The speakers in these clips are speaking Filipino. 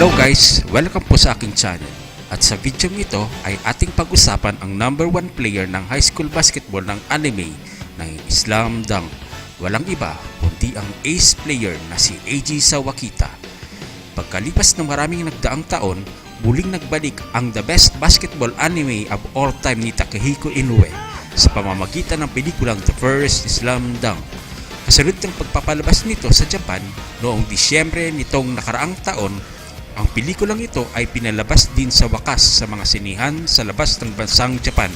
Hello guys! Welcome po sa aking channel. At sa video ito ay ating pag-usapan ang number one player ng high school basketball ng anime na Islam Dunk. Walang iba kundi ang ace player na si Eiji Sawakita. Pagkalipas ng maraming nagdaang taon, muling nagbalik ang the best basketball anime of all time ni Takehiko Inoue sa pamamagitan ng pelikulang The First Islam Dunk. Kasunod ng pagpapalabas nito sa Japan noong Disyembre nitong nakaraang taon, ang pelikulang ito ay pinalabas din sa wakas sa mga sinihan sa labas ng bansang Japan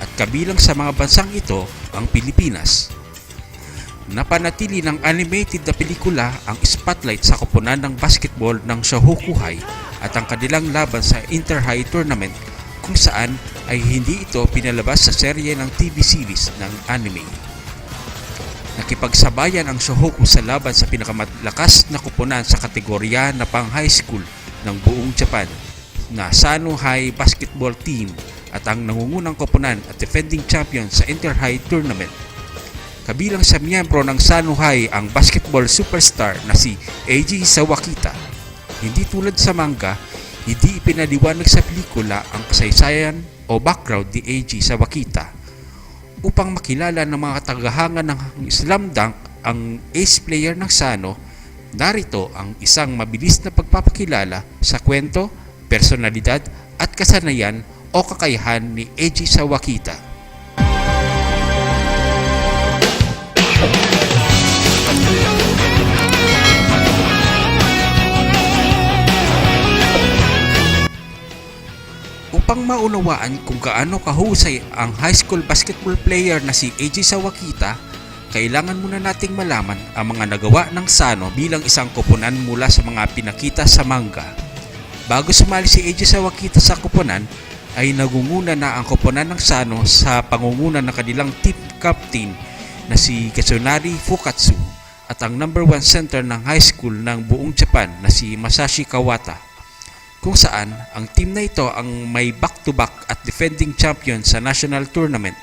at kabilang sa mga bansang ito ang Pilipinas. Napanatili ng animated na pelikula ang spotlight sa koponan ng basketball ng Shohoku High at ang kanilang laban sa Inter-High Tournament kung saan ay hindi ito pinalabas sa serye ng TV series ng anime. Nakipagsabayan ang Shohoku sa laban sa pinakamalakas na kuponan sa kategorya na pang high school ng buong Japan na Sano High Basketball Team at ang nangungunang koponan at defending champion sa Inter-High Tournament. Kabilang sa miyembro ng Sano High ang basketball superstar na si Eiji Sawakita. Hindi tulad sa manga, hindi ipinaliwanag sa pelikula ang kasaysayan o background ni Eiji Sawakita upang makilala ng mga tagahanga ng Islam Dunk ang ace player ng Sano, narito ang isang mabilis na pagpapakilala sa kwento, personalidad at kasanayan o kakayahan ni Eiji Sawakita. Upang maunawaan kung gaano kahusay ang high school basketball player na si Eiji Sawakita, kailangan muna nating malaman ang mga nagawa ng Sano bilang isang koponan mula sa mga pinakita sa manga. Bago sumali si Eiji Sawakita sa koponan, ay nagunguna na ang koponan ng Sano sa pangunguna ng kanilang team captain na si Katsunari Fukatsu at ang number one center ng high school ng buong Japan na si Masashi Kawata kung saan ang team na ito ang may back-to-back at defending champion sa national tournament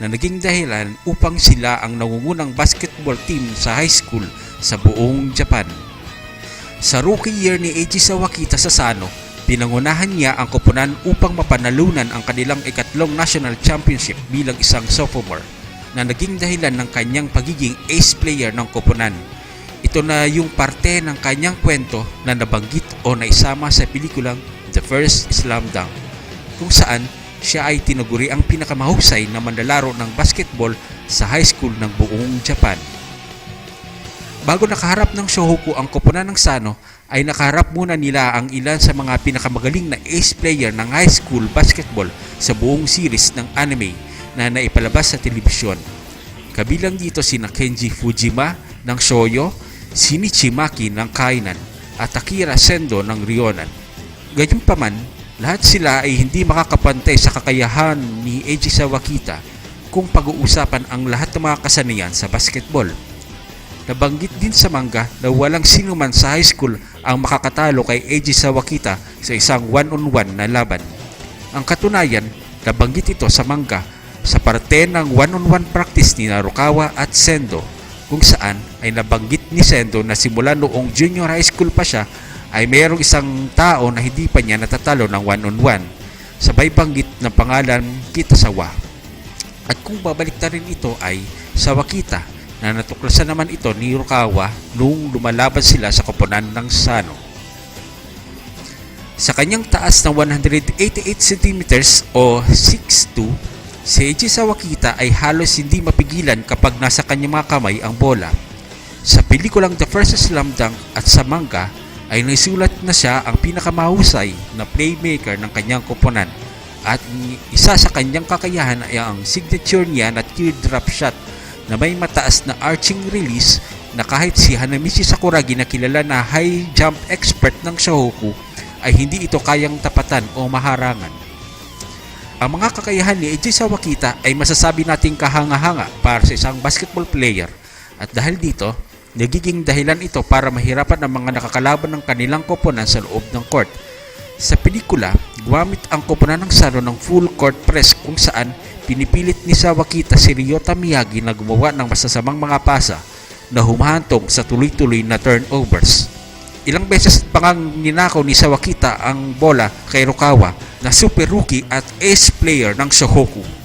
na naging dahilan upang sila ang nangungunang basketball team sa high school sa buong Japan. Sa rookie year ni Eiji Sawakita sa Sano, pinangunahan niya ang koponan upang mapanalunan ang kanilang ikatlong national championship bilang isang sophomore na naging dahilan ng kanyang pagiging ace player ng koponan ito na yung parte ng kanyang kwento na nabanggit o naisama sa pelikulang The First Slam Dunk kung saan siya ay tinaguri ang pinakamahusay na mandalaro ng basketball sa high school ng buong Japan. Bago nakaharap ng Shohoku ang koponan ng Sano, ay nakaharap muna nila ang ilan sa mga pinakamagaling na ace player ng high school basketball sa buong series ng anime na naipalabas sa telebisyon. Kabilang dito sina Kenji Fujima ng Shoyo, Shinichi Maki ng Kainan at Akira Sendo ng Ryonan. Gayunpaman, lahat sila ay hindi makakapantay sa kakayahan ni Eiji Sawakita kung pag-uusapan ang lahat ng mga kasanayan sa basketball. Nabanggit din sa manga na walang sino man sa high school ang makakatalo kay Eiji Sawakita sa isang one-on-one na laban. Ang katunayan, nabanggit ito sa manga sa parte ng one-on-one practice ni Narukawa at Sendo kung saan ay nabanggit ni Sendo na simula noong junior high school pa siya ay mayroong isang tao na hindi pa niya natatalo ng one-on-one. Sabay banggit ng pangalan Kitasawa. At kung babalik na rin ito ay Sawakita na natuklasan naman ito ni Rukawa nung lumalaban sila sa koponan ng Sano. Sa kanyang taas ng 188 cm o 6'2", si Eiji Sawakita ay halos hindi mapigilan kapag nasa kanyang mga kamay ang bola. Sa pelikulang The First Slam Dunk at sa manga ay naisulat na siya ang pinakamahusay na playmaker ng kanyang koponan at isa sa kanyang kakayahan ay ang signature niya na teardrop shot na may mataas na arching release na kahit si Hanamichi Sakuragi na kilala na high jump expert ng Shohoku ay hindi ito kayang tapatan o maharangan. Ang mga kakayahan ni Eiji Sawakita ay masasabi nating kahanga-hanga para sa isang basketball player at dahil dito, nagiging dahilan ito para mahirapan ang mga nakakalaban ng kanilang koponan sa loob ng court. Sa pelikula, gumamit ang koponan ng Sano ng full court press kung saan pinipilit ni Sawakita si Ryota Miyagi na gumawa ng masasamang mga pasa na humahantong sa tuloy-tuloy na turnovers. ilang beses pa ngang ninakaw ni Sawakita ang bola kay Rukawa na super rookie at ace player ng Shohoku.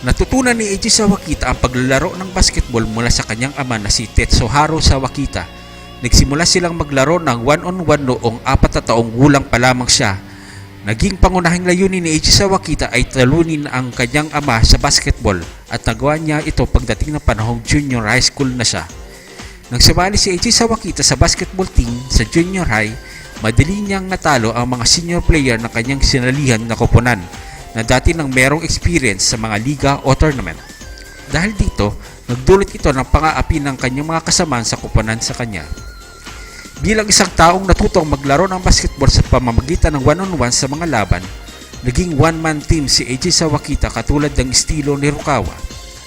Natutunan ni Eiji Sawakita ang paglalaro ng basketball mula sa kanyang ama na si Tetsuharu Sawakita. Nagsimula silang maglaro ng one-on-one noong apat na taong gulang pa lamang siya. Naging pangunahing layunin ni Eiji Sawakita ay talunin ang kanyang ama sa basketball at nagawa niya ito pagdating ng panahong junior high school na siya. Nang sumali si Eiji Sawakita sa basketball team sa junior high, madali niyang natalo ang mga senior player ng kanyang sinalihan na koponan na dati nang merong experience sa mga liga o tournament. Dahil dito, nagdulot ito ng pang-aapi ng kanyang mga kasamaan sa koponan sa kanya. Bilang isang taong natutong maglaro ng basketball sa pamamagitan ng one-on-one sa mga laban, naging one-man team si AJ Sawakita katulad ng estilo ni Rukawa.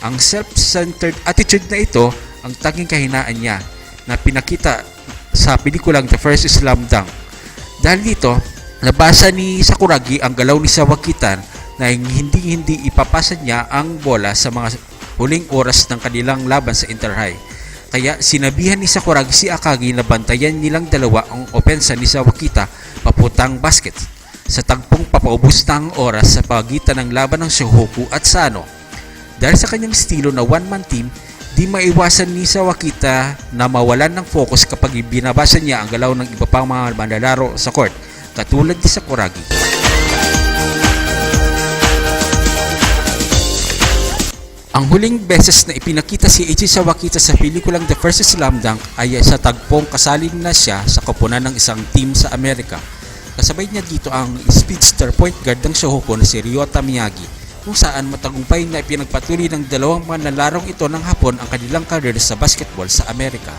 Ang self-centered attitude na ito ang tanging kahinaan niya na pinakita sa pelikulang The First Slam Dunk. Dahil dito, nabasa ni Sakuragi ang galaw ni Sawakita na hindi-hindi ipapasa niya ang bola sa mga huling oras ng kanilang laban sa Interhigh. Kaya sinabihan ni Sakuragi si Akagi na bantayan nilang dalawa ang opensa ni Sawakita paputang basket sa tagpong papaubos na ang oras sa pagitan ng laban ng Shohoku at Sano. Dahil sa kanyang estilo na one-man team, di maiwasan ni Sawakita na mawalan ng focus kapag binabasa niya ang galaw ng iba pang mga manlalaro sa court, katulad ni Sakuragi. Ang huling beses na ipinakita si Eiji Sawakita sa pelikulang The First Slam Dunk ay sa tagpong kasalin na siya sa koponan ng isang team sa Amerika. Kasabay niya dito ang speedster point guard ng Shohoku na si Ryota Miyagi kung saan matagumpay na ipinagpatuloy ng dalawang manlalarong ito ng hapon ang kanilang career sa basketball sa Amerika.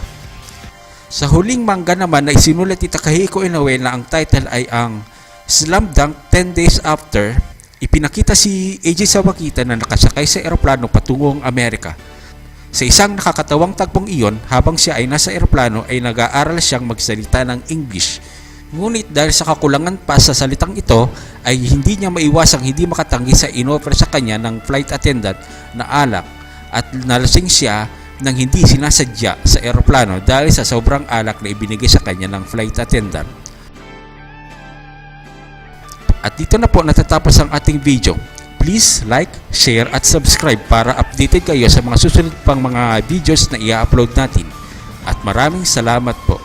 Sa huling manga naman na isinulat ni Takahiko Inoue na ang title ay ang Slam Dunk 10 Days After ipinakita si AJ Sawakita na nakasakay sa eroplano patungong Amerika. Sa isang nakakatawang tagpong iyon, habang siya ay nasa eroplano ay nag-aaral siyang magsalita ng English. Ngunit dahil sa kakulangan pa sa salitang ito, ay hindi niya maiwasang hindi makatanggi sa inoffer sa kanya ng flight attendant na alak at nalasing siya nang hindi sinasadya sa eroplano dahil sa sobrang alak na ibinigay sa kanya ng flight attendant. At dito na po natatapos ang ating video. Please like, share at subscribe para updated kayo sa mga susunod pang mga videos na i-upload natin. At maraming salamat po.